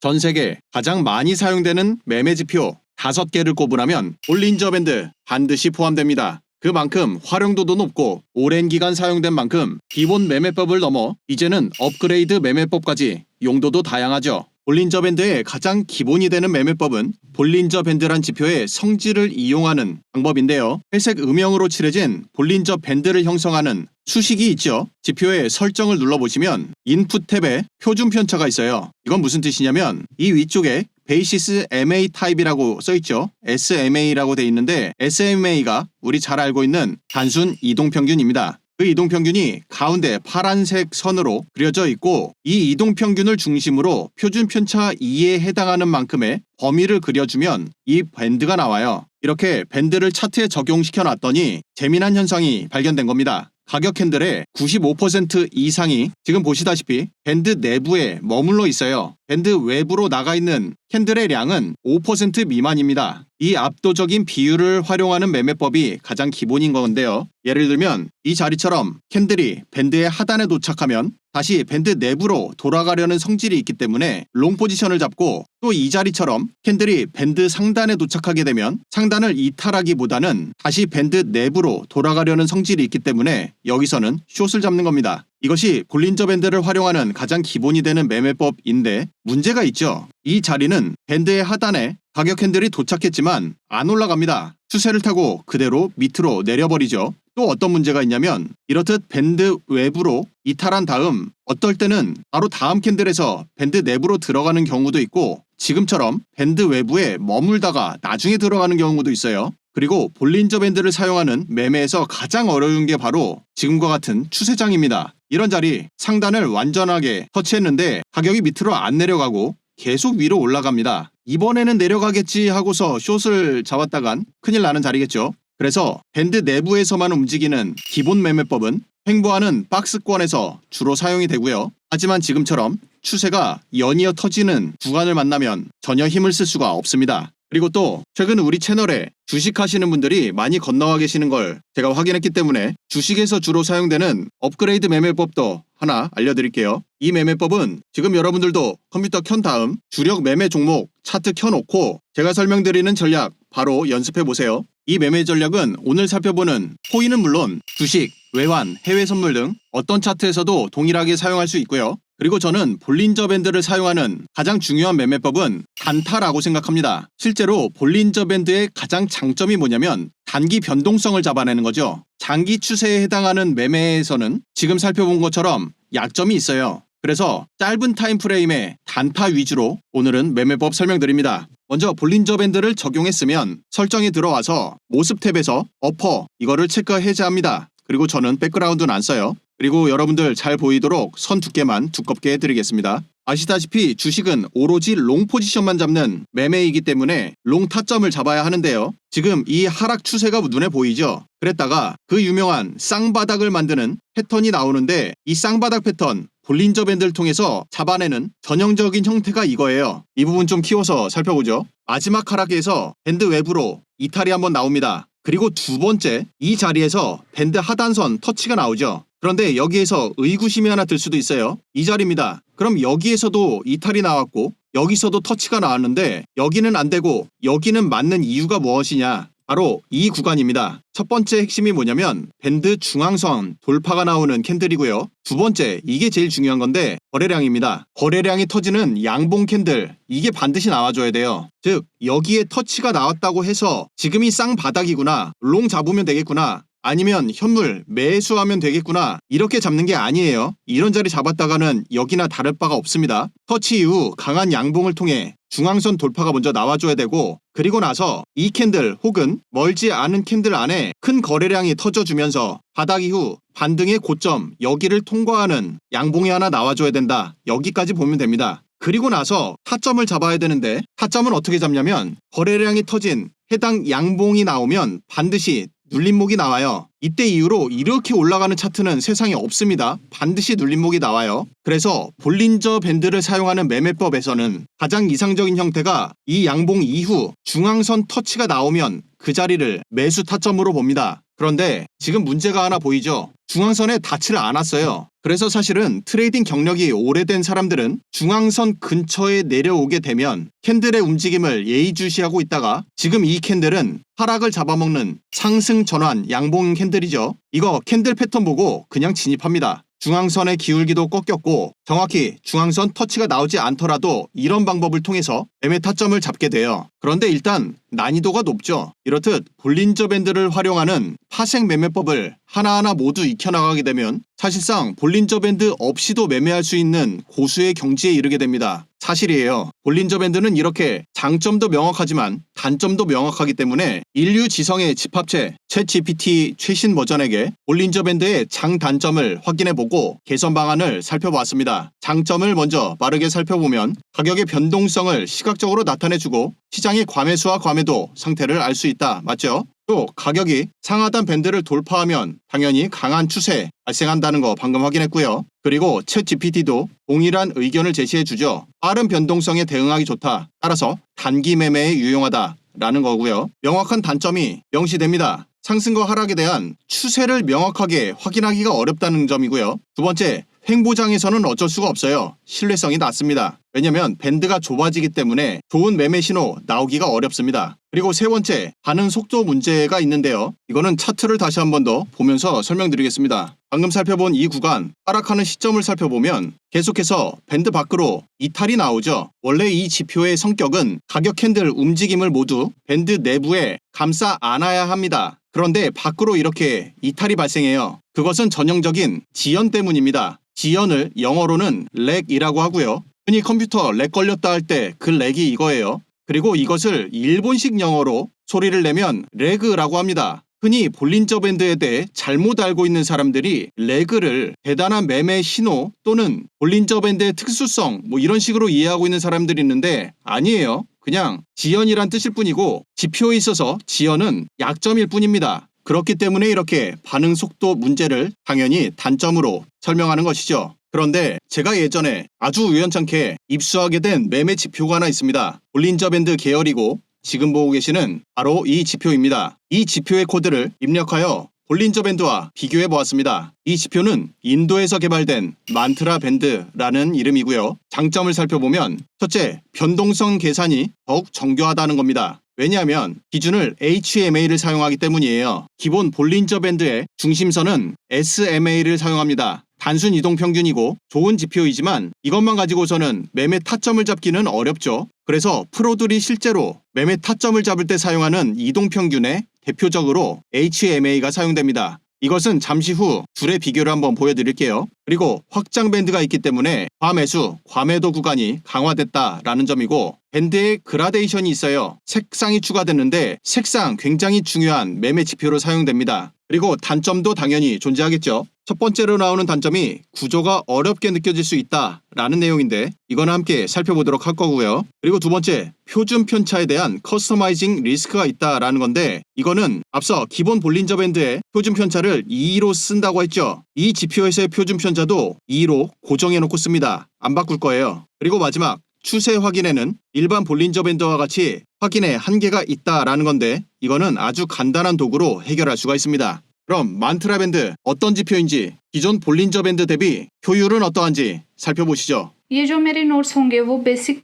전 세계 가장 많이 사용되는 매매 지표 5개를 꼽으라면 볼린저 밴드 반드시 포함됩니다. 그만큼 활용도도 높고 오랜 기간 사용된 만큼 기본 매매법을 넘어 이제는 업그레이드 매매법까지 용도도 다양하죠. 볼린저 밴드의 가장 기본이 되는 매매법은 볼린저 밴드란 지표의 성질을 이용하는 방법인데요. 회색 음영으로 칠해진 볼린저 밴드를 형성하는 수식이 있죠. 지표의 설정을 눌러보시면 인풋 탭에 표준 편차가 있어요. 이건 무슨 뜻이냐면 이 위쪽에 베이시스 MA 타입이라고 써있죠. SMA라고 돼 있는데 SMA가 우리 잘 알고 있는 단순 이동평균입니다. 그 이동평균이 가운데 파란색 선으로 그려져 있고 이 이동평균을 중심으로 표준 편차 2에 해당하는 만큼의 범위를 그려주면 이 밴드가 나와요. 이렇게 밴드를 차트에 적용시켜 놨더니 재미난 현상이 발견된 겁니다. 가격 캔들의 95% 이상이 지금 보시다시피 밴드 내부에 머물러 있어요. 밴드 외부로 나가 있는 캔들의 량은 5% 미만입니다. 이 압도적인 비율을 활용하는 매매법이 가장 기본인 건데요. 예를 들면 이 자리처럼 캔들이 밴드의 하단에 도착하면 다시 밴드 내부로 돌아가려는 성질이 있기 때문에 롱 포지션을 잡고 또 이 자리처럼 캔들이 밴드 상단에 도착하게 되면 상단을 이탈하기보다는 다시 밴드 내부로 돌아가려는 성질이 있기 때문에 여기서는 숏을 잡는 겁니다. 이것이 볼린저 밴드를 활용하는 가장 기본이 되는 매매법인데 문제가 있죠. 이 자리는 밴드의 하단에 가격 캔들이 도착했지만 안 올라갑니다. 추세를 타고 그대로 밑으로 내려버리죠. 또 어떤 문제가 있냐면 이렇듯 밴드 외부로 이탈한 다음 어떨 때는 바로 다음 캔들에서 밴드 내부로 들어가는 경우도 있고 지금처럼 밴드 외부에 머물다가 나중에 들어가는 경우도 있어요. 그리고 볼린저 밴드를 사용하는 매매에서 가장 어려운 게 바로 지금과 같은 추세장입니다. 이런 자리 상단을 완전하게 터치했는데 가격이 밑으로 안 내려가고 계속 위로 올라갑니다. 이번에는 내려가겠지 하고서 숏을 잡았다간 큰일 나는 자리겠죠. 그래서 밴드 내부에서만 움직이는 기본 매매법은 횡보하는 박스권에서 주로 사용이 되고요. 하지만 지금처럼 추세가 연이어 터지는 구간을 만나면 전혀 힘을 쓸 수가 없습니다. 그리고 또 최근 우리 채널에 주식하시는 분들이 많이 건너와 계시는 걸 제가 확인했기 때문에 주식에서 주로 사용되는 업그레이드 매매법도 하나 알려드릴게요. 이 매매법은 지금 여러분들도 컴퓨터 켠 다음 주력 매매 종목 차트 켜놓고 제가 설명드리는 전략 바로 연습해 보세요. 이 매매 전략은 오늘 살펴보는 코인은 물론 주식, 외환, 해외 선물 등 어떤 차트에서도 동일하게 사용할 수 있고요. 그리고 저는 볼린저 밴드를 사용하는 가장 중요한 매매법은 단타라고 생각합니다. 실제로 볼린저 밴드의 가장 장점이 뭐냐면 단기 변동성을 잡아내는 거죠. 장기 추세에 해당하는 매매에서는 지금 살펴본 것처럼 약점이 있어요. 그래서 짧은 타임 프레임의 단타 위주로 오늘은 매매법 설명드립니다. 먼저 볼린저 밴드를 적용했으면 설정이 들어와서 모습 탭에서 어퍼 이거를 체크 해제합니다. 그리고 저는 백그라운드는 안 써요. 그리고 여러분들 잘 보이도록 선 두께만 두껍게 해드리겠습니다. 아시다시피 주식은 오로지 롱 포지션만 잡는 매매이기 때문에 롱 타점을 잡아야 하는데요. 지금 이 하락 추세가 눈에 보이죠? 그랬다가 그 유명한 쌍바닥을 만드는 패턴이 나오는데 이 쌍바닥 패턴 볼린저 밴드를 통해서 잡아내는 전형적인 형태가 이거예요. 이 부분 좀 키워서 살펴보죠. 마지막 하락에서 밴드 외부로 이탈이 한번 나옵니다. 그리고 두 번째 이 자리에서 밴드 하단선 터치가 나오죠. 그런데 여기에서 의구심이 하나 들 수도 있어요. 이 자리입니다. 그럼 여기에서도 이탈이 나왔고 여기서도 터치가 나왔는데 여기는 안 되고 여기는 맞는 이유가 무엇이냐? 바로 이 구간입니다. 첫 번째 핵심이 뭐냐면 밴드 중앙선 돌파가 나오는 캔들이고요. 두 번째 이게 제일 중요한 건데 거래량입니다. 거래량이 터지는 양봉 캔들 이게 반드시 나와줘야 돼요. 즉 여기에 터치가 나왔다고 해서 지금이 쌍바닥이구나 롱 잡으면 되겠구나 아니면 현물 매수하면 되겠구나 이렇게 잡는 게 아니에요. 이런 자리 잡았다가는 여기나 다를 바가 없습니다. 터치 이후 강한 양봉을 통해 중앙선 돌파가 먼저 나와줘야 되고 그리고 나서 이 캔들 혹은 멀지 않은 캔들 안에 큰 거래량이 터져주면서 바닥 이후 반등의 고점 여기를 통과하는 양봉이 하나 나와줘야 된다. 여기까지 보면 됩니다. 그리고 나서 타점을 잡아야 되는데 타점은 어떻게 잡냐면 거래량이 터진 해당 양봉이 나오면 반드시 눌림목이 나와요. 이때 이후로 이렇게 올라가는 차트는 세상에 없습니다. 반드시 눌림목이 나와요. 그래서 볼린저 밴드를 사용하는 매매법에서는 가장 이상적인 형태가 이 양봉 이후 중앙선 터치가 나오면 그 자리를 매수 타점으로 봅니다. 그런데 지금 문제가 하나 보이죠? 중앙선에 닿지를 않았어요. 그래서 사실은 트레이딩 경력이 오래된 사람들은 중앙선 근처에 내려오게 되면 캔들의 움직임을 예의주시하고 있다가 지금 이 캔들은 하락을 잡아먹는 상승 전환 양봉 캔들이죠. 이거 캔들 패턴 보고 그냥 진입합니다. 중앙선의 기울기도 꺾였고 정확히 중앙선 터치가 나오지 않더라도 이런 방법을 통해서 매매 타점을 잡게 돼요. 그런데 일단 난이도가 높죠. 이렇듯 볼린저 밴드를 활용하는 파생 매매법을 하나하나 모두 익혀나가게 되면 사실상 볼린저 밴드 없이도 매매할 수 있는 고수의 경지에 이르게 됩니다. 사실이에요. 볼린저 밴드는 이렇게 장점도 명확하지만 단점도 명확하기 때문에 인류 지성의 집합체 챗 GPT 최신 버전에게 볼린저 밴드의 장단점을 확인해보고 개선 방안을 살펴봤습니다. 장점을 먼저 빠르게 살펴보면 가격의 변동성을 시각적으로 나타내주고 시장의 과매수와 과매도 상태를 알 수 있다. 맞죠? 또 가격이 상하단 밴드를 돌파하면 당연히 강한 추세 발생한다는 거 방금 확인했고요. 그리고 챗 GPT도 동일한 의견을 제시해 주죠. 빠른 변동성에 대응하기 좋다. 따라서 단기 매매에 유용하다. 라는 거고요. 명확한 단점이 명시됩니다. 상승과 하락에 대한 추세를 명확하게 확인하기가 어렵다는 점이고요. 두 번째, 횡보장에서는 어쩔 수가 없어요. 신뢰성이 낮습니다. 왜냐면 밴드가 좁아지기 때문에 좋은 매매 신호 나오기가 어렵습니다. 그리고 세 번째, 반응 속도 문제가 있는데요. 이거는 차트를 다시 한 번 더 보면서 설명드리겠습니다. 방금 살펴본 이 구간, 하락하는 시점을 살펴보면 계속해서 밴드 밖으로 이탈이 나오죠. 원래 이 지표의 성격은 가격 캔들 움직임을 모두 밴드 내부에 감싸 안아야 합니다. 그런데 밖으로 이렇게 이탈이 발생해요. 그것은 전형적인 지연 때문입니다. 지연을 영어로는 렉이라고 하고요. 흔히 컴퓨터 렉 걸렸다 할 때 그 렉이 이거예요. 그리고 이것을 일본식 영어로 소리를 내면 레그라고 합니다. 흔히 볼린저 밴드에 대해 잘못 알고 있는 사람들이 레그를 대단한 매매 신호 또는 볼린저 밴드의 특수성 뭐 이런 식으로 이해하고 있는 사람들이 있는데 아니에요. 그냥 지연이란 뜻일 뿐이고 지표에 있어서 지연은 약점일 뿐입니다. 그렇기 때문에 이렇게 반응 속도 문제를 당연히 단점으로 설명하는 것이죠. 그런데 제가 예전에 아주 우연찮게 입수하게 된 매매 지표가 하나 있습니다. 볼린저 밴드 계열이고 지금 보고 계시는 바로 이 지표입니다. 이 지표의 코드를 입력하여 볼린저 밴드와 비교해 보았습니다. 이 지표는 인도에서 개발된 만트라 밴드라는 이름이고요. 장점을 살펴보면 첫째, 변동성 계산이 더욱 정교하다는 겁니다. 왜냐하면 기준을 HMA를 사용하기 때문이에요. 기본 볼린저 밴드의 중심선은 SMA를 사용합니다. 단순 이동 평균이고 좋은 지표이지만 이것만 가지고서는 매매 타점을 잡기는 어렵죠. 그래서 프로들이 실제로 매매 타점을 잡을 때 사용하는 이동 평균에 대표적으로 HMA가 사용됩니다. 이것은 잠시 후 둘의 비교를 한번 보여드릴게요. 그리고 확장 밴드가 있기 때문에 과매수, 과매도 구간이 강화됐다라는 점이고 밴드에 그라데이션이 있어요. 색상이 추가됐는데 색상 굉장히 중요한 매매 지표로 사용됩니다. 그리고 단점도 당연히 존재하겠죠. 첫 번째로 나오는 단점이 구조가 어렵게 느껴질 수 있다라는 내용인데 이거는 함께 살펴보도록 할 거고요. 그리고 두 번째, 표준 편차에 대한 커스터마이징 리스크가 있다라는 건데 이거는 앞서 기본 볼린저 밴드의 표준 편차를 2로 쓴다고 했죠. 이 지표에서의 표준 편차 도 2로 고정해 놓고 씁니다. 안 바꿀 거예요. 그리고 마지막 추세 확인에는 일반 볼린저 밴드와 같이 확인에 한계가 있다라는 건데 이거는 아주 간단한 도구로 해결할 수가 있습니다. 그럼 만트라 밴드 어떤 지표인지 기존 볼린저 밴드 대비 효율은 어떠한지 살펴보시죠. ये जो मेरे नोट्स होंगे वो बेसिक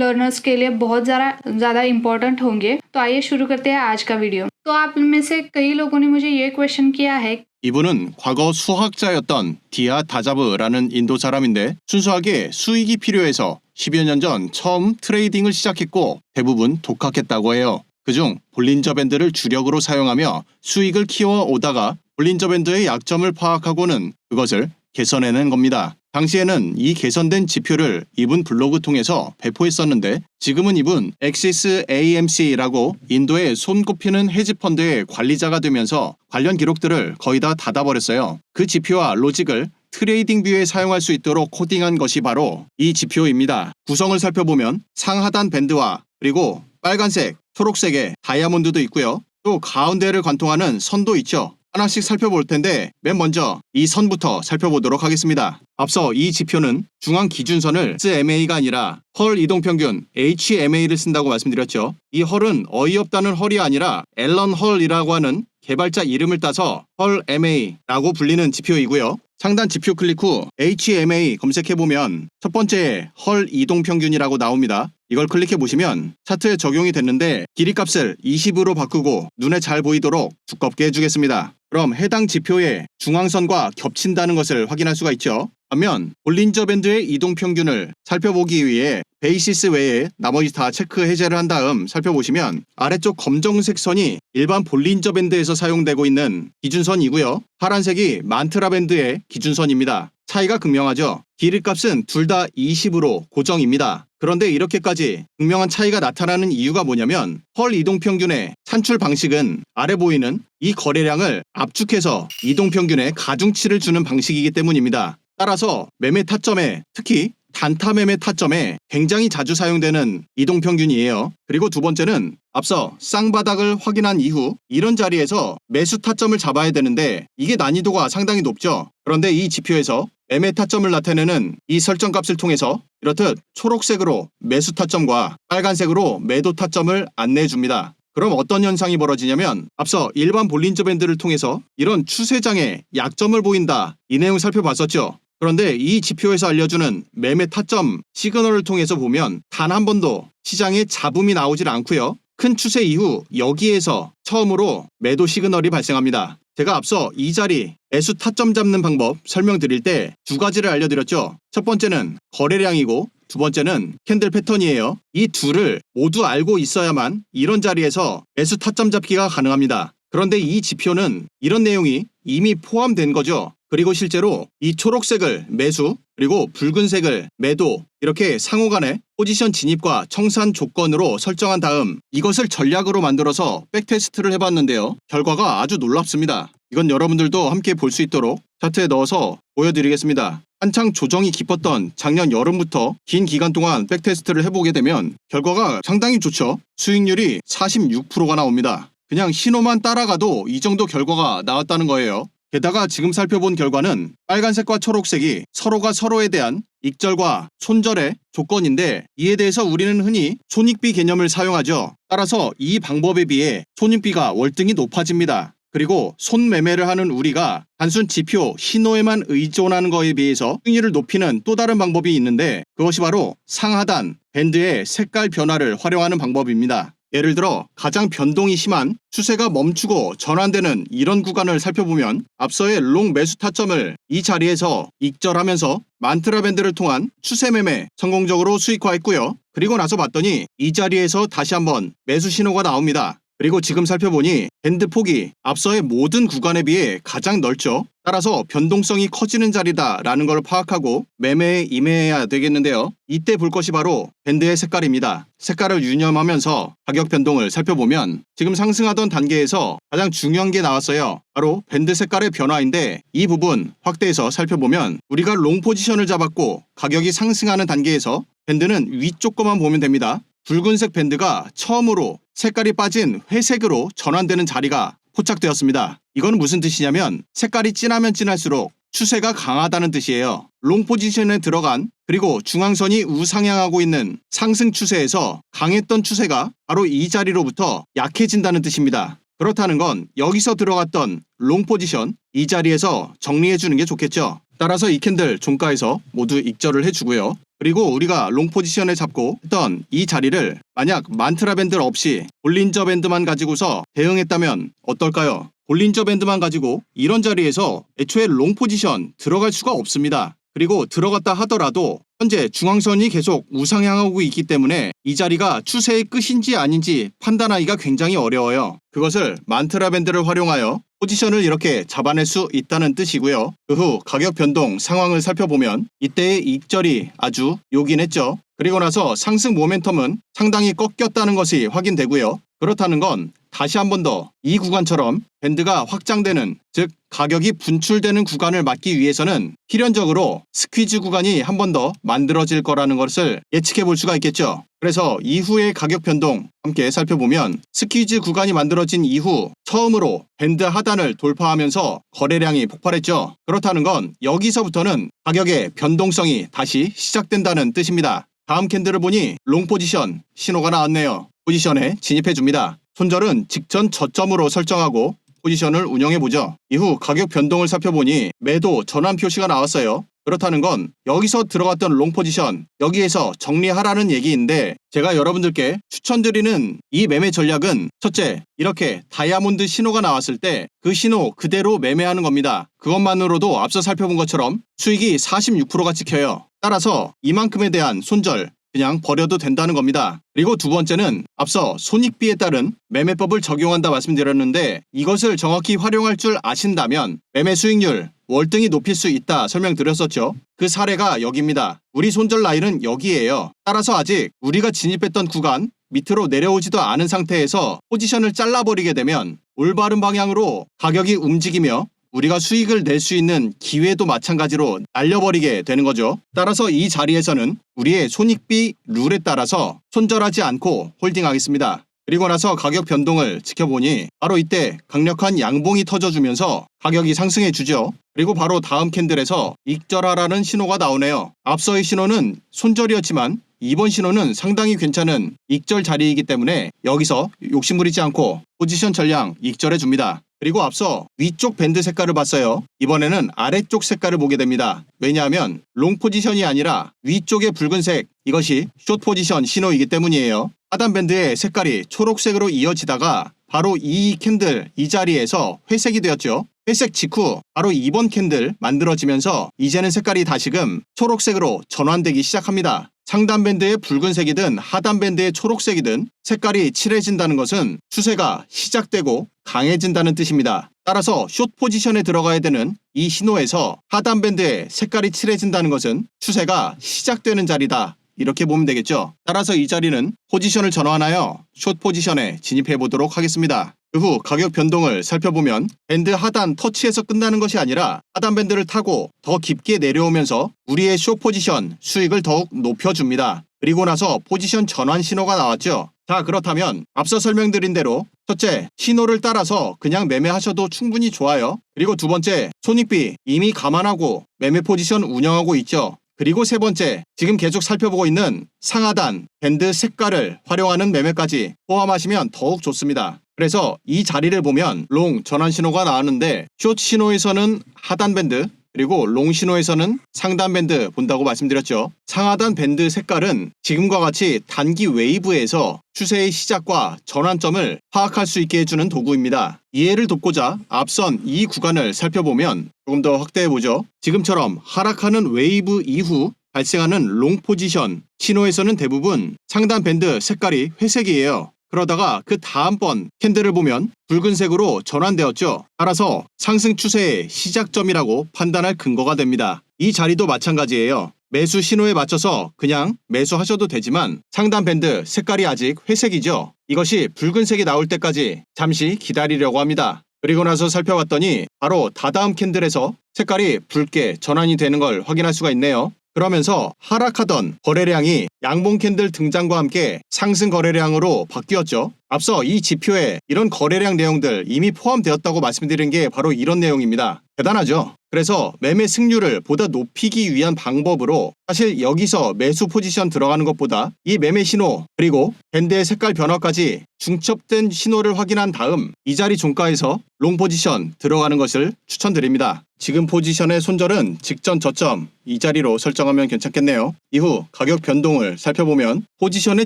लर्नर्स के लिए बहुत ज़्यादा ज़्यादा इम्पोर्टेंट होंगे तो आइए शुरू करते हैं आज का वीडियो तो आप में से कई लोगों ने मुझे ये क्वेश्चन किया है 이분은 과거 수학자였던 디아 다자브라는 인도 사람인데 순수하게 수익이 필요해서 10여 년 전 처음 트레이딩을 시작했고 대부분 독학했다고 해요. 그중 볼린저 밴드를 주력으로 사용하며 수익을 키워 오다가 볼린저 밴드의 약점을 파악하고는 그것을 개선해낸 겁니다. 당시에는 이 개선된 지표를 이분 블로그 통해서 배포했었는데 지금은 이분 엑시스 AMC라고 인도의 손꼽히는 헤지펀드의 관리자가 되면서 관련 기록들을 거의 다 닫아버렸어요. 그 지표와 로직을 트레이딩 뷰에 사용할 수 있도록 코딩한 것이 바로 이 지표입니다. 구성을 살펴보면 상하단 밴드와 그리고 빨간색, 초록색의 다이아몬드도 있고요. 또 가운데를 관통하는 선도 있죠. 하나씩 살펴볼 텐데 맨 먼저 이 선부터 살펴보도록 하겠습니다. 앞서 이 지표는 중앙 기준선을 SMA가 아니라 헐 이동평균 HMA를 쓴다고 말씀드렸죠. 이 헐은 어이없다는 헐이 아니라 앨런 헐이라고 하는 개발자 이름을 따서 헐 MA라고 불리는 지표이고요. 상단 지표 클릭 후 HMA 검색해 보면 첫 번째 헐 이동 평균이라고 나옵니다. 이걸 클릭해 보시면 차트에 적용이 됐는데 길이 값을 20으로 바꾸고 눈에 잘 보이도록 두껍게 해주겠습니다. 그럼 해당 지표의 중앙선과 겹친다는 것을 확인할 수가 있죠. 반면 볼린저 밴드의 이동 평균을 살펴보기 위해 베이시스 외에 나머지 다 체크 해제를 한 다음 살펴보시면 아래쪽 검정색 선이 일반 볼린저 밴드에서 사용되고 있는 기준선이고요. 파란색이 만트라 밴드의 기준선입니다. 차이가 극명하죠. 길이 값은 둘 다 20으로 고정입니다. 그런데 이렇게까지 극명한 차이가 나타나는 이유가 뭐냐면 헐 이동 평균의 산출 방식은 아래 보이는 이 거래량을 압축해서 이동 평균에 가중치를 주는 방식이기 때문입니다. 따라서 매매 타점에 특히 단타 매매 타점에 굉장히 자주 사용되는 이동 평균이에요. 그리고 두 번째는 앞서 쌍바닥을 확인한 이후 이런 자리에서 매수 타점을 잡아야 되는데 이게 난이도가 상당히 높죠. 그런데 이 지표에서 매매 타점을 나타내는 이 설정 값을 통해서 이렇듯 초록색으로 매수 타점과 빨간색으로 매도 타점을 안내해 줍니다. 그럼 어떤 현상이 벌어지냐면 앞서 일반 볼린저 밴드를 통해서 이런 추세장에 약점을 보인다 이 내용 살펴봤었죠. 그런데 이 지표에서 알려주는 매매 타점 시그널을 통해서 보면 단 한 번도 시장에 잡음이 나오질 않고요. 큰 추세 이후 여기에서 처음으로 매도 시그널이 발생합니다. 제가 앞서 이 자리 매수 타점 잡는 방법 설명드릴 때 두 가지를 알려드렸죠. 첫 번째는 거래량이고 두 번째는 캔들 패턴이에요. 이 둘을 모두 알고 있어야만 이런 자리에서 매수 타점 잡기가 가능합니다. 그런데 이 지표는 이런 내용이 이미 포함된 거죠. 그리고 실제로 이 초록색을 매수 그리고 붉은색을 매도 이렇게 상호 간에 포지션 진입과 청산 조건으로 설정한 다음 이것을 전략으로 만들어서 백테스트를 해봤는데요. 결과가 아주 놀랍습니다. 이건 여러분들도 함께 볼 수 있도록 차트에 넣어서 보여드리겠습니다. 한창 조정이 깊었던 작년 여름부터 긴 기간 동안 백테스트를 해보게 되면 결과가 상당히 좋죠. 수익률이 46%가 나옵니다. 그냥 신호만 따라가도 이 정도 결과가 나왔다는 거예요. 게다가 지금 살펴본 결과는 빨간색과 초록색이 서로가 서로에 대한 익절과 손절의 조건인데 이에 대해서 우리는 흔히 손익비 개념을 사용하죠. 따라서 이 방법에 비해 손익비가 월등히 높아집니다. 그리고 손매매를 하는 우리가 단순 지표, 신호에만 의존하는 것에 비해서 수익률을 높이는 또 다른 방법이 있는데 그것이 바로 상하단, 밴드의 색깔 변화를 활용하는 방법입니다. 예를 들어 가장 변동이 심한 추세가 멈추고 전환되는 이런 구간을 살펴보면 앞서의 롱 매수 타점을 이 자리에서 익절하면서 만트라 밴드를 통한 추세 매매 성공적으로 수익화했고요. 그리고 나서 봤더니 이 자리에서 다시 한번 매수 신호가 나옵니다. 그리고 지금 살펴보니 밴드 폭이 앞서의 모든 구간에 비해 가장 넓죠. 따라서 변동성이 커지는 자리다라는 걸 파악하고 매매에 임해야 되겠는데요. 이때 볼 것이 바로 밴드의 색깔입니다. 색깔을 유념하면서 가격 변동을 살펴보면 지금 상승하던 단계에서 가장 중요한 게 나왔어요. 바로 밴드 색깔의 변화인데 이 부분 확대해서 살펴보면 우리가 롱 포지션을 잡았고 가격이 상승하는 단계에서 밴드는 위쪽 것만 보면 됩니다. 붉은색 밴드가 처음으로 색깔이 빠진 회색으로 전환되는 자리가 포착되었습니다. 이건 무슨 뜻이냐면 색깔이 진하면 진할수록 추세가 강하다는 뜻이에요. 롱 포지션에 들어간 그리고 중앙선이 우상향하고 있는 상승 추세에서 강했던 추세가 바로 이 자리로부터 약해진다는 뜻입니다. 그렇다는 건 여기서 들어갔던 롱 포지션 이 자리에서 정리해 주는 게 좋겠죠. 따라서 이 캔들 종가에서 모두 익절을 해주고요. 그리고 우리가 롱 포지션을 잡고 했던 이 자리를 만약 만트라 밴드 없이 볼린저 밴드만 가지고서 대응했다면 어떨까요? 볼린저 밴드만 가지고 이런 자리에서 애초에 롱 포지션 들어갈 수가 없습니다. 그리고 들어갔다 하더라도 현재 중앙선이 계속 우상향하고 있기 때문에 이 자리가 추세의 끝인지 아닌지 판단하기가 굉장히 어려워요. 그것을 만트라 밴드를 활용하여 포지션을 이렇게 잡아낼 수 있다는 뜻이고요. 그 후 가격 변동 상황을 살펴보면 이때의 익절이 아주 요긴했죠. 그리고 나서 상승 모멘텀은 상당히 꺾였다는 것이 확인되고요. 그렇다는 건 다시 한 번 더 이 구간처럼 밴드가 확장되는 즉 가격이 분출되는 구간을 막기 위해서는 필연적으로 스퀴즈 구간이 한 번 더 만들어질 거라는 것을 예측해 볼 수가 있겠죠. 그래서 이후의 가격 변동 함께 살펴보면 스퀴즈 구간이 만들어진 이후 처음으로 밴드 하단을 돌파하면서 거래량이 폭발했죠. 그렇다는 건 여기서부터는 가격의 변동성이 다시 시작된다는 뜻입니다. 다음 캔들을 보니 롱 포지션 신호가 나왔네요. 포지션에 진입해 줍니다. 손절은 직전 저점으로 설정하고 포지션을 운영해보죠. 이후 가격 변동을 살펴보니 매도 전환 표시가 나왔어요. 그렇다는 건 여기서 들어갔던 롱 포지션 여기에서 정리하라는 얘기인데 제가 여러분들께 추천드리는 이 매매 전략은 첫째 이렇게 다이아몬드 신호가 나왔을 때 그 신호 그대로 매매하는 겁니다. 그것만으로도 앞서 살펴본 것처럼 수익이 46%가 찍혀요. 따라서 이만큼에 대한 손절 그냥 버려도 된다는 겁니다. 그리고 두 번째는 앞서 손익비에 따른 매매법을 적용한다 말씀드렸는데 이것을 정확히 활용할 줄 아신다면 매매 수익률 월등히 높일 수 있다 설명드렸었죠. 그 사례가 여기입니다. 우리 손절 라인은 여기에요. 따라서 아직 우리가 진입했던 구간 밑으로 내려오지도 않은 상태에서 포지션을 잘라버리게 되면 올바른 방향으로 가격이 움직이며 우리가 수익을 낼 수 있는 기회도 마찬가지로 날려버리게 되는 거죠. 따라서 이 자리에서는 우리의 손익비 룰에 따라서 손절하지 않고 홀딩하겠습니다. 그리고 나서 가격 변동을 지켜보니 바로 이때 강력한 양봉이 터져주면서 가격이 상승해 주죠. 그리고 바로 다음 캔들에서 익절하라는 신호가 나오네요. 앞서의 신호는 손절이었지만 이번 신호는 상당히 괜찮은 익절 자리이기 때문에 여기서 욕심부리지 않고 포지션 전량 익절해 줍니다. 그리고 앞서 위쪽 밴드 색깔을 봤어요. 이번에는 아래쪽 색깔을 보게 됩니다. 왜냐하면 롱 포지션이 아니라 위쪽의 붉은색 이것이 숏 포지션 신호이기 때문이에요. 하단 밴드의 색깔이 초록색으로 이어지다가 바로 이 캔들 이 자리에서 회색이 되었죠. 회색 직후 바로 2번 캔들 만들어지면서 이제는 색깔이 다시금 초록색으로 전환되기 시작합니다. 상단 밴드의 붉은색이든 하단 밴드의 초록색이든 색깔이 칠해진다는 것은 추세가 시작되고 강해진다는 뜻입니다. 따라서 숏 포지션에 들어가야 되는 이 신호에서 하단 밴드의 색깔이 칠해진다는 것은 추세가 시작되는 자리다. 이렇게 보면 되겠죠. 따라서 이 자리는 포지션을 전환하여 숏 포지션에 진입해 보도록 하겠습니다. 그 후 가격 변동을 살펴보면 밴드 하단 터치에서 끝나는 것이 아니라 하단 밴드를 타고 더 깊게 내려오면서 우리의 숏 포지션 수익을 더욱 높여줍니다. 그리고 나서 포지션 전환 신호가 나왔죠. 자 그렇다면 앞서 설명드린 대로 첫째 신호를 따라서 그냥 매매하셔도 충분히 좋아요. 그리고 두 번째 손익비 이미 감안하고 매매 포지션 운영하고 있죠. 그리고 세 번째, 지금 계속 살펴보고 있는 상하단, 밴드 색깔을 활용하는 매매까지 포함하시면 더욱 좋습니다. 그래서 이 자리를 보면 롱 전환 신호가 나왔는데 숏 신호에서는 하단 밴드 그리고 롱 신호에서는 상단 밴드 본다고 말씀드렸죠. 상하단 밴드 색깔은 지금과 같이 단기 웨이브에서 추세의 시작과 전환점을 파악할 수 있게 해주는 도구입니다. 이해를 돕고자 앞선 이 구간을 살펴보면 조금 더 확대해보죠. 지금처럼 하락하는 웨이브 이후 발생하는 롱 포지션 신호에서는 대부분 상단 밴드 색깔이 회색이에요. 그러다가 그 다음번 캔들을 보면 붉은색으로 전환되었죠. 따라서 상승 추세의 시작점이라고 판단할 근거가 됩니다. 이 자리도 마찬가지예요. 매수 신호에 맞춰서 그냥 매수하셔도 되지만 상단 밴드 색깔이 아직 회색이죠. 이것이 붉은색이 나올 때까지 잠시 기다리려고 합니다. 그리고 나서 살펴봤더니 바로 다다음 캔들에서 색깔이 붉게 전환이 되는 걸 확인할 수가 있네요. 그러면서 하락하던 거래량이 양봉 캔들 등장과 함께 상승 거래량으로 바뀌었죠. 앞서 이 지표에 이런 거래량 내용들 이미 포함되었다고 말씀드린 게 바로 이런 내용입니다. 대단하죠? 그래서 매매 승률을 보다 높이기 위한 방법으로 사실 여기서 매수 포지션 들어가는 것보다 이 매매 신호 그리고 밴드의 색깔 변화까지 중첩된 신호를 확인한 다음 이 자리 종가에서 롱 포지션 들어가는 것을 추천드립니다. 지금 포지션의 손절은 직전 저점 이 자리로 설정하면 괜찮겠네요. 이후 가격 변동을 살펴보면 포지션에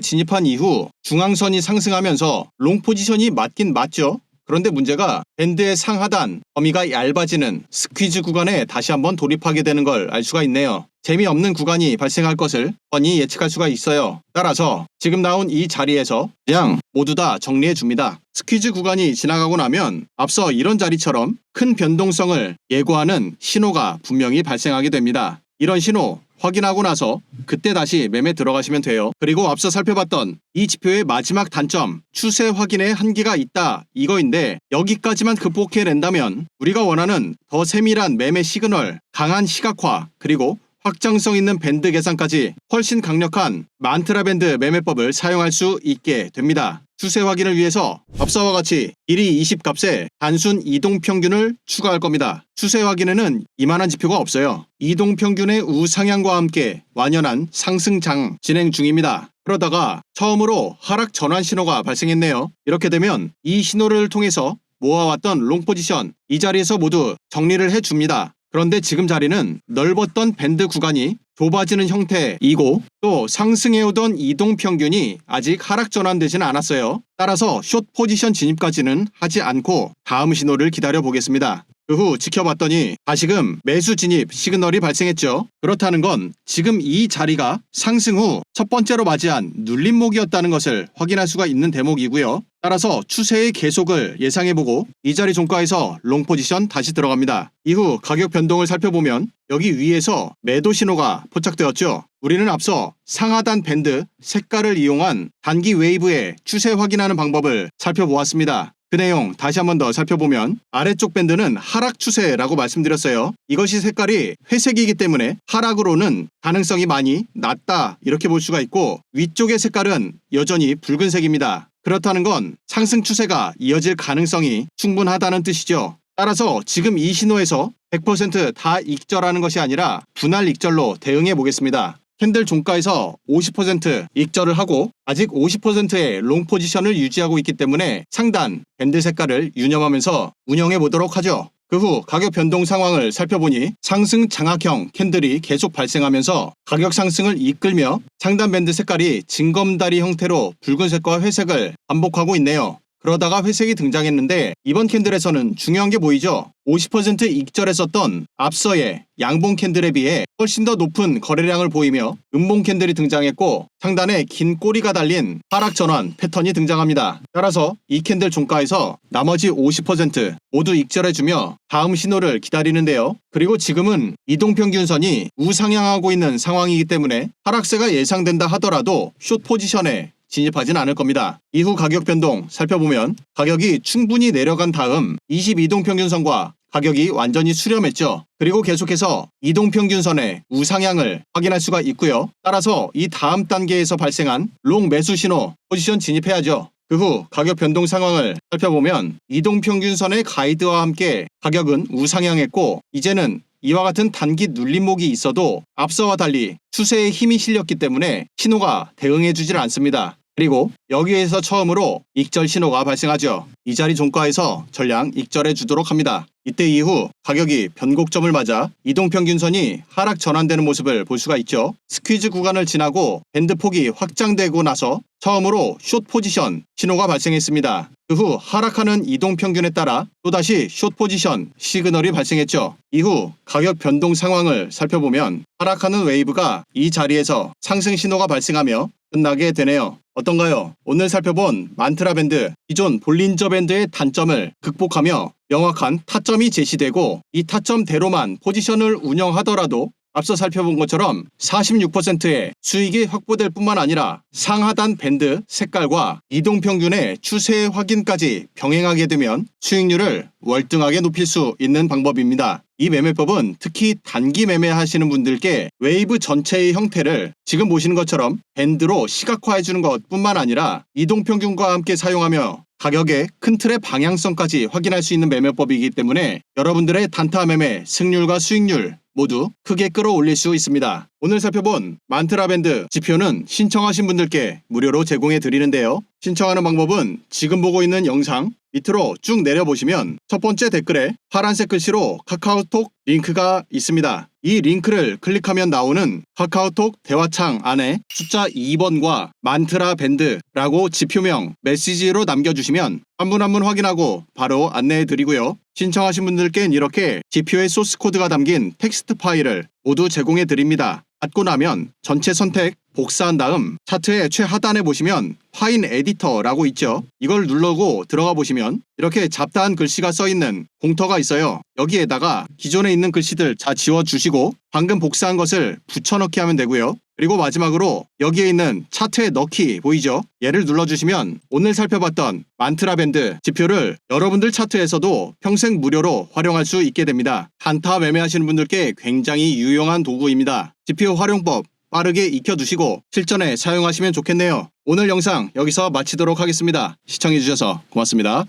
진입한 이후 중앙선이 상승하면서 롱 포지션이 맞긴 맞죠. 그런데 문제가 밴드의 상하단 범위가 얇아지는 스퀴즈 구간에 다시 한번 돌입하게 되는 걸 알 수가 있네요. 재미없는 구간이 발생할 것을 뻔히 예측할 수가 있어요. 따라서 지금 나온 이 자리에서 그냥 모두 다 정리해 줍니다. 스퀴즈 구간이 지나가고 나면 앞서 이런 자리처럼 큰 변동성을 예고하는 신호가 분명히 발생하게 됩니다. 이런 신호 확인하고 나서 그때 다시 매매 들어가시면 돼요. 그리고 앞서 살펴봤던 이 지표의 마지막 단점, 추세 확인에 한계가 있다 이거인데 여기까지만 극복해낸다면 우리가 원하는 더 세밀한 매매 시그널, 강한 시각화, 그리고 확장성 있는 밴드 계산까지 훨씬 강력한 만트라 밴드 매매법을 사용할 수 있게 됩니다. 추세 확인을 위해서 앞서와 같이 1위 20 값에 단순 이동 평균을 추가할 겁니다. 추세 확인에는 이만한 지표가 없어요. 이동 평균의 우상향과 함께 완연한 상승장 진행 중입니다. 그러다가 처음으로 하락 전환 신호가 발생했네요. 이렇게 되면 이 신호를 통해서 모아왔던 롱 포지션 이 자리에서 모두 정리를 해줍니다. 그런데 지금 자리는 넓었던 밴드 구간이 좁아지는 형태이고 또 상승해오던 이동 평균이 아직 하락 전환되지는 않았어요. 따라서 숏 포지션 진입까지는 하지 않고 다음 신호를 기다려 보겠습니다. 그 후 지켜봤더니 다시금 매수 진입 시그널이 발생했죠. 그렇다는 건 지금 이 자리가 상승 후 첫 번째로 맞이한 눌림목이었다는 것을 확인할 수가 있는 대목이고요. 따라서 추세의 계속을 예상해보고 이 자리 종가에서 롱 포지션 다시 들어갑니다. 이후 가격 변동을 살펴보면 여기 위에서 매도 신호가 포착되었죠. 우리는 앞서 상하단 밴드 색깔을 이용한 단기 웨이브의 추세 확인하는 방법을 살펴보았습니다. 그 내용 다시 한 번 더 살펴보면 아래쪽 밴드는 하락 추세라고 말씀드렸어요. 이것이 색깔이 회색이기 때문에 하락으로는 가능성이 많이 낮다 이렇게 볼 수가 있고 위쪽의 색깔은 여전히 붉은색입니다. 그렇다는 건 상승 추세가 이어질 가능성이 충분하다는 뜻이죠. 따라서 지금 이 신호에서 100%다 익절하는 것이 아니라 분할 익절로 대응해 보겠습니다. 캔들 종가에서 50% 익절을 하고 아직 50%의 롱 포지션을 유지하고 있기 때문에 상단 밴드 색깔을 유념하면서 운영해 보도록 하죠. 그 후 가격 변동 상황을 살펴보니 상승 장악형 캔들이 계속 발생하면서 가격 상승을 이끌며 상단 밴드 색깔이 징검다리 형태로 붉은색과 회색을 반복하고 있네요. 그러다가 회색이 등장했는데 이번 캔들에서는 중요한 게 보이죠? 50% 익절했었던 앞서의 양봉 캔들에 비해 훨씬 더 높은 거래량을 보이며 음봉 캔들이 등장했고 상단에 긴 꼬리가 달린 하락 전환 패턴이 등장합니다. 따라서 이 캔들 종가에서 나머지 50% 모두 익절해주며 다음 신호를 기다리는데요. 그리고 지금은 이동평균선이 우상향하고 있는 상황이기 때문에 하락세가 예상된다 하더라도 숏 포지션에 진입하진 않을 겁니다. 이후 가격 변동 살펴보면 가격이 충분히 내려간 다음 22동 평균선과 가격이 완전히 수렴했죠. 그리고 계속해서 이동평균선의 우상향을 확인할 수가 있고요. 따라서 이 다음 단계에서 발생한 롱 매수 신호 포지션 진입해야죠. 그 후 가격 변동 상황을 살펴보면 이동평균선의 가이드와 함께 가격은 우상향했고 이제는 이와 같은 단기 눌림목이 있어도 앞서와 달리 추세에 힘이 실렸기 때문에 신호가 대응해주질 않습니다. 그리고 여기에서 처음으로 익절 신호가 발생하죠. 이 자리 종가에서 전량 익절해 주도록 합니다. 이때 이후 가격이 변곡점을 맞아 이동평균선이 하락 전환되는 모습을 볼 수가 있죠. 스퀴즈 구간을 지나고 밴드 폭이 확장되고 나서 처음으로 숏 포지션 신호가 발생했습니다. 그 후 하락하는 이동평균에 따라 또다시 숏 포지션 시그널이 발생했죠. 이후 가격 변동 상황을 살펴보면 하락하는 웨이브가 이 자리에서 상승 신호가 발생하며 끝나게 되네요. 어떤가요? 오늘 살펴본 만트라 밴드, 기존 볼린저 밴드의 단점을 극복하며 명확한 타점이 제시되고 이 타점대로만 포지션을 운영하더라도 앞서 살펴본 것처럼 46%의 수익이 확보될 뿐만 아니라 상하단 밴드 색깔과 이동평균의 추세 확인까지 병행하게 되면 수익률을 월등하게 높일 수 있는 방법입니다. 이 매매법은 특히 단기 매매하시는 분들께 웨이브 전체의 형태를 지금 보시는 것처럼 밴드로 시각화해 주는 것 뿐만 아니라 이동평균과 함께 사용하며 가격의 큰 틀의 방향성까지 확인할 수 있는 매매법이기 때문에 여러분들의 단타 매매 승률과 수익률 모두 크게 끌어올릴 수 있습니다. 오늘 살펴본 만트라 밴드 지표는 신청하신 분들께 무료로 제공해 드리는데요. 신청하는 방법은 지금 보고 있는 영상 밑으로 쭉 내려보시면 첫 번째 댓글에 파란색 글씨로 카카오톡 링크가 있습니다. 이 링크를 클릭하면 나오는 카카오톡 대화창 안에 숫자 2번과 만트라 밴드라고 지표명 메시지로 남겨주시면 한 분 한 분 확인하고 바로 안내해 드리고요. 신청하신 분들께는 이렇게 지표의 소스 코드가 담긴 텍스트 파일을 모두 제공해 드립니다. 받고 나면 전체 선택 복사한 다음 차트의 최하단에 보시면 파인 에디터라고 있죠. 이걸 누르고 들어가 보시면 이렇게 잡다한 글씨가 써 있는 공터가 있어요. 여기에다가 기존에 있는 글씨들 다 지워 주시고 방금 복사한 것을 붙여넣기 하면 되고요. 그리고 마지막으로 여기에 있는 차트에 넣기 보이죠? 얘를 눌러주시면 오늘 살펴봤던 만트라 밴드 지표를 여러분들 차트에서도 평생 무료로 활용할 수 있게 됩니다. 단타 매매하시는 분들께 굉장히 유용한 도구입니다. 지표 활용법 빠르게 익혀두시고 실전에 사용하시면 좋겠네요. 오늘 영상 여기서 마치도록 하겠습니다. 시청해주셔서 고맙습니다.